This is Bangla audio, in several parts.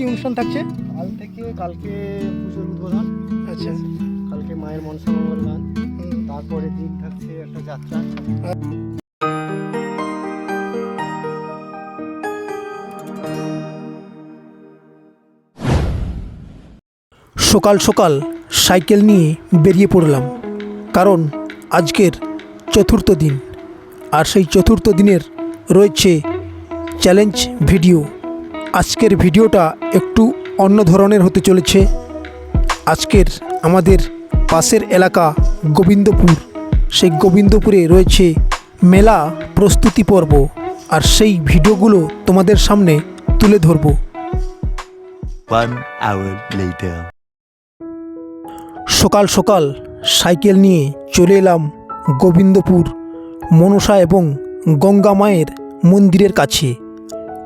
কি অনুষ্ঠান থাকছে? কাল থেকে কালকে পুজোর উদ্বোধন। আচ্ছা। কালকে মায়ের মনসামঙ্গল গান তারপরে দিন থাকছে একটা যাত্রা। সকাল সকাল সাইকেল নিয়ে বেরিয়ে পড়লাম কারণ আজকের চতুর্থ দিন। আর সেই চতুর্থ দিনের রয়েছে চ্যালেঞ্জ ভিডিও। আজকের ভিডিওটা একটু অন্য ধরনের হতে চলেছে। আজকের আমাদের পাশের এলাকা গোবিন্দপুর। সেই গোবিন্দপুরে রয়েছে মেলা প্রস্তুতি পর্ব। আর সেই ভিডিওগুলো তোমাদের সামনে তুলে ধরবো। One hour later. সকাল সকাল সাইকেল নিয়ে চলে এলাম গোবিন্দপুর মনসা এবং গঙ্গা মায়ের মন্দিরের কাছে।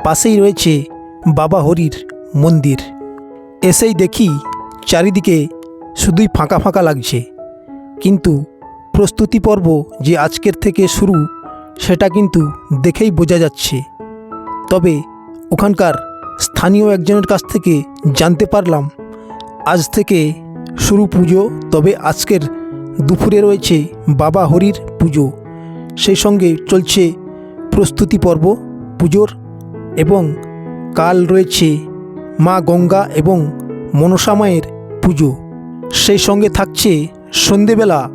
পাশেই রয়েছে বাবা হরির মন্দির। এসেই দেখি চারিদিকে শুধুই ফাঁকা ফাঁকা লাগছে। কিন্তু প্রস্তুতি পর্ব যে আজকের থেকে শুরু, সেটা কিন্তু দেখেই বোঝা যাচ্ছে। তবে ওখানকার স্থানীয় একজনের কাছ থেকে জানতে পারলাম, আজ থেকে শুরু পুজো, তবে আজকের দুপুরে রয়েছে বাবা হরির পুজো। সেই সঙ্গে চলছে প্রস্তুতি পর্ব, পুজোর, এবং কাল রয়েছে মা গঙ্গা এবং মনসা মায়ের পুজো। সেই সঙ্গে থাকছে সন্ধেবেলা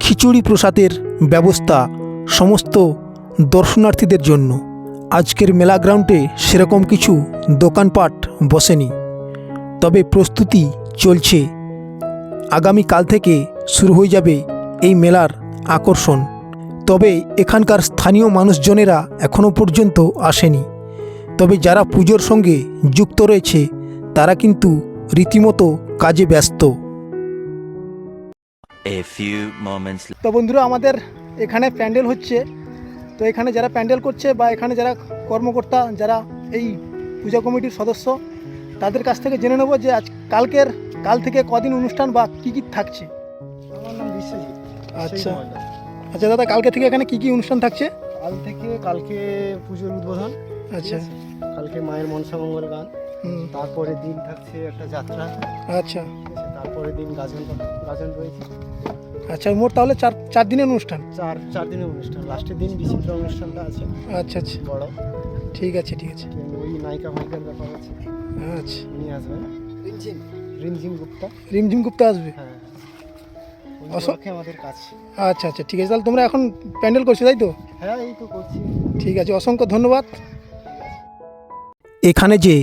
খিচুড়ি প্রসাদের ব্যবস্থা সমস্ত দর্শনার্থীদের জন্য। আজকের মেলা গ্রাউন্ডে সেরকম কিছু দোকানপাট বসেনি। তবে প্রস্তুতি চলছে। আগামী কাল থেকে শুরু হয়ে যাবে এই মেলার আকর্ষণ। তবে এখানকার স্থানীয় মানুষজনেরা এখনও পর্যন্ত আসেনি। তবে যারা পুজোর সঙ্গে যুক্ত রয়েছে তারা কিন্তু রীতিমতো কাজে ব্যস্ত। তো বন্ধুরা আমাদের এখানে প্যান্ডেল হচ্ছে। তো এখানে যারা প্যান্ডেল করছে বা এখানে যারা কর্মকর্তা যারা এই পূজা কমিটির সদস্য তাদের কাছ থেকে জেনে নেব যে আজ কালকের কাল থেকে কদিন অনুষ্ঠান বা কী কী থাকছে। আমার নাম বিশ্বজিৎ। আচ্ছা। আচ্ছা দাদা কালকে থেকে এখানে কী কী অনুষ্ঠান থাকছে? কাল থেকে কালকে পুজোর উদ্বোধন। আচ্ছা। কালকে মায়ের মনসামঙ্গল গান। হুম, তারপরে দিন থাকছে একটা যাত্রা। আচ্ছা। ঠিক তারপরে দিন গাজন গাজন রয়েছে। আচ্ছা মোট তাহলে চার চার দিনের অনুষ্ঠান? চার চার দিনের অনুষ্ঠান। লাস্টের দিন বিচিত্র অনুষ্ঠানটা আছে। আচ্ছা আচ্ছা। বড়। ঠিক আছে ঠিক আছে। ওই নায়িকা ফাইকার ব্যাপার আছে। আচ্ছা। উনি আসবেন। রিমঝিম। রিমঝিম গুপ্তা। রিমঝিম গুপ্তা আসবে? হ্যাঁ। আমাদের কাছে। আচ্ছা আচ্ছা ঠিক আছে। তাহলে তোমরা এখন প্যান্ডেল করছ তাই তো? হ্যাঁ এই তো করছি। ঠিক আছে অসংখ্য ধন্যবাদ। এখানে যে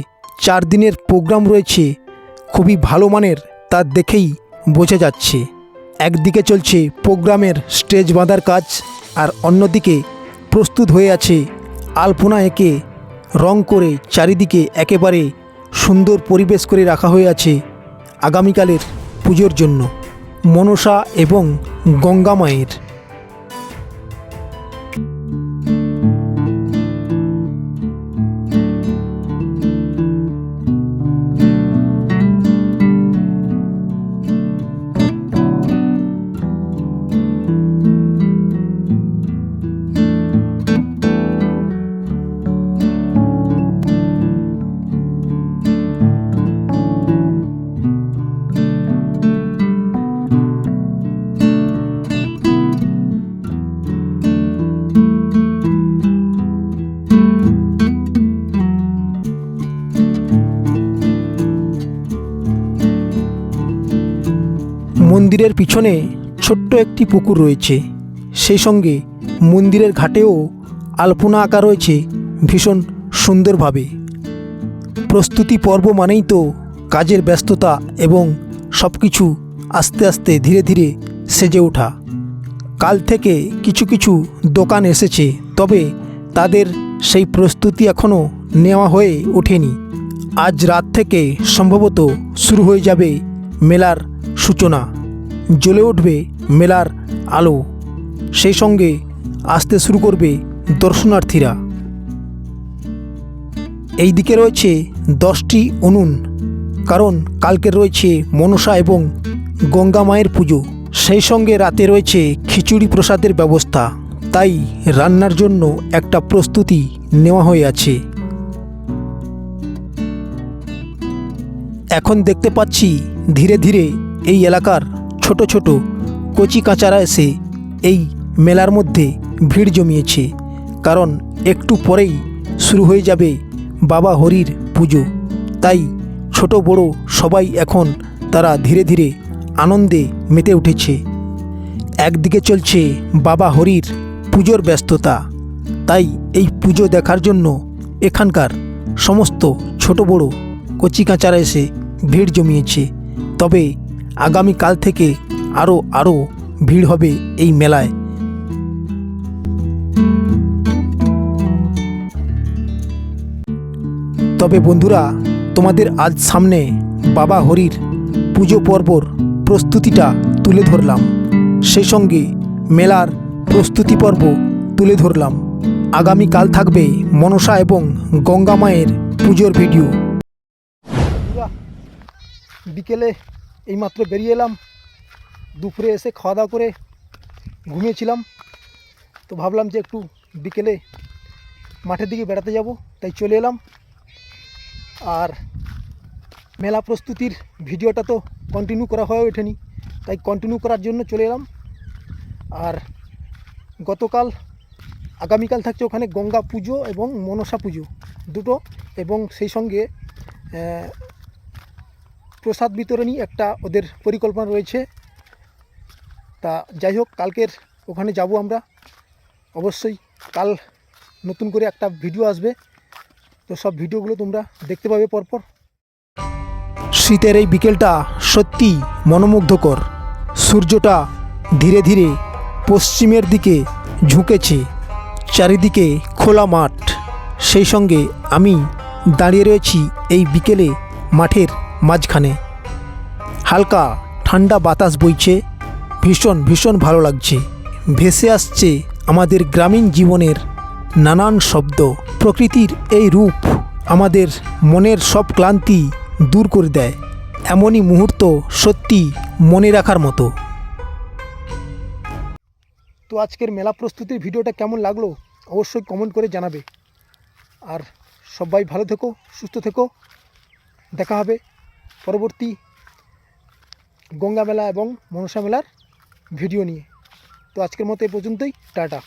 চার দিনের প্রোগ্রাম রয়েছে, খুবই ভালো মানের, তা দেখেই বোঝা যাচ্ছে। একদিকে চলছে প্রোগ্রামের স্টেজ বাঁধার কাজ, আর অন্যদিকে প্রস্তুত হয়ে আছে আলপনা এঁকে রং করে চারিদিকে একেবারে সুন্দর পরিবেশ করে রাখা হয়ে আছে আগামীকালের পুজোর জন্য। মনসা এবং গঙ্গা মায়ের মন্দিরের পিছনে ছোট্ট একটি পুকুর রয়েছে। সেই সঙ্গে মন্দিরের ঘাটেও আলপনা আঁকা রয়েছে ভীষণ সুন্দরভাবে। প্রস্তুতি পর্ব মানেই তো কাজের ব্যস্ততা এবং সব কিছু আস্তে আস্তে ধীরে ধীরে সেজে ওঠা। কাল থেকে কিছু কিছু দোকান এসেছে, তবে তাদের সেই প্রস্তুতি এখনও নেওয়া হয়ে ওঠেনি। আজ রাত থেকে সম্ভবত শুরু হয়ে যাবে মেলার সূচনা। জ্বলে উঠবে মেলার আলো। সেই সঙ্গে আসতে শুরু করবে দর্শনার্থীরা। এই দিকে রয়েছে দশটি উনুন, কারণ কালকে রয়েছে মনসা এবং গঙ্গা মায়ের পুজো। সেই সঙ্গে রাতে রয়েছে খিচুড়ি প্রসাদের ব্যবস্থা। তাই রান্নার জন্য একটা প্রস্তুতি নেওয়া হয়ে আছে। এখন দেখতে পাচ্ছি ধীরে ধীরে এই এলাকার ছোট ছোট কচি কাঁচারা এসে এই মেলার মধ্যে ভিড় জমিয়েছে। কারণ একটু পরেই শুরু হয়ে যাবে বাবা হরির পুজো। তাই ছোট বড় সবাই এখন তারা ধীরে ধীরে আনন্দে মেতে উঠেছে। একদিকে চলছে বাবা হরির পুজোর ব্যস্ততা। তাই এই পুজো দেখার জন্য এখানকার সমস্ত ছোট বড় কচি কাঁচারা এসে ভিড় জমিয়েছে। তবে আগামীকাল থেকে আরও আরও ভিড় হবে এই মেলায়। তবে বন্ধুরা, তোমাদের আজ সামনে বাবা হরির পুজো পর্বর প্রস্তুতিটা তুলে ধরলাম। সেই সঙ্গে মেলার প্রস্তুতি পর্ব তুলে ধরলাম। আগামীকাল থাকবে মনসা এবং গঙ্গা মায়ের পুজোর ভিডিও। বিকেলে এইমাত্র বেরিয়ে এলাম। দুপুরে এসে খাওয়া দাওয়া করে ঘুমিয়েছিলাম। তো ভাবলাম যে একটু বিকেলে মাঠের দিকে বেড়াতে যাব, তাই চলে এলাম। আর মেলা প্রস্তুতির ভিডিওটা তো কন্টিনিউ করা হয়ে ওঠেনি, তাই কন্টিনিউ করার জন্য চলে এলাম। আর গতকাল, আগামীকাল থাকছে ওখানে গঙ্গা পুজো এবং মনসা পুজো দুটো এবং সেই সঙ্গে প্রসাদ বিতরণী একটা ওদের পরিকল্পনা রয়েছে। তা যাই হোক, কালকের ওখানে যাব আমরা। অবশ্যই কাল নতুন করে একটা ভিডিও আসবে। তো সব ভিডিওগুলো তোমরা দেখতে পাবে পরপর। শীতের এই বিকেলটা সত্যি মনোমুগ্ধকর। সূর্যটা ধীরে ধীরে পশ্চিমের দিকে ঝুঁকেছে, চারিদিকে খোলা মাঠ। সেই সঙ্গে আমি দাঁড়িয়ে রয়েছি এই বিকেলে মাঠের মাঝখানে। হালকা ঠান্ডা বাতাস বইছে। ভীষণ ভীষণ ভালো লাগছে। ভেসে আসছে আমাদের গ্রামীণ জীবনের নানান শব্দ। প্রকৃতির এই রূপ আমাদের মনের সব ক্লান্তি দূর করে দেয়। এমনই মুহূর্ত সত্যি মনে রাখার মতো। তো আজকের মেলা প্রস্তুতির ভিডিওটা কেমন লাগল? অবশ্যই কমেন্ট করে জানাবে। আর সবাই ভালো থেকো, সুস্থ থেকো। দেখা হবে। পরবর্তী গঙ্গা মেলা এবং মনসা মেলার ভিডিও নিয়ে। তো আজকের মতো এ পর্যন্তই। টাটা।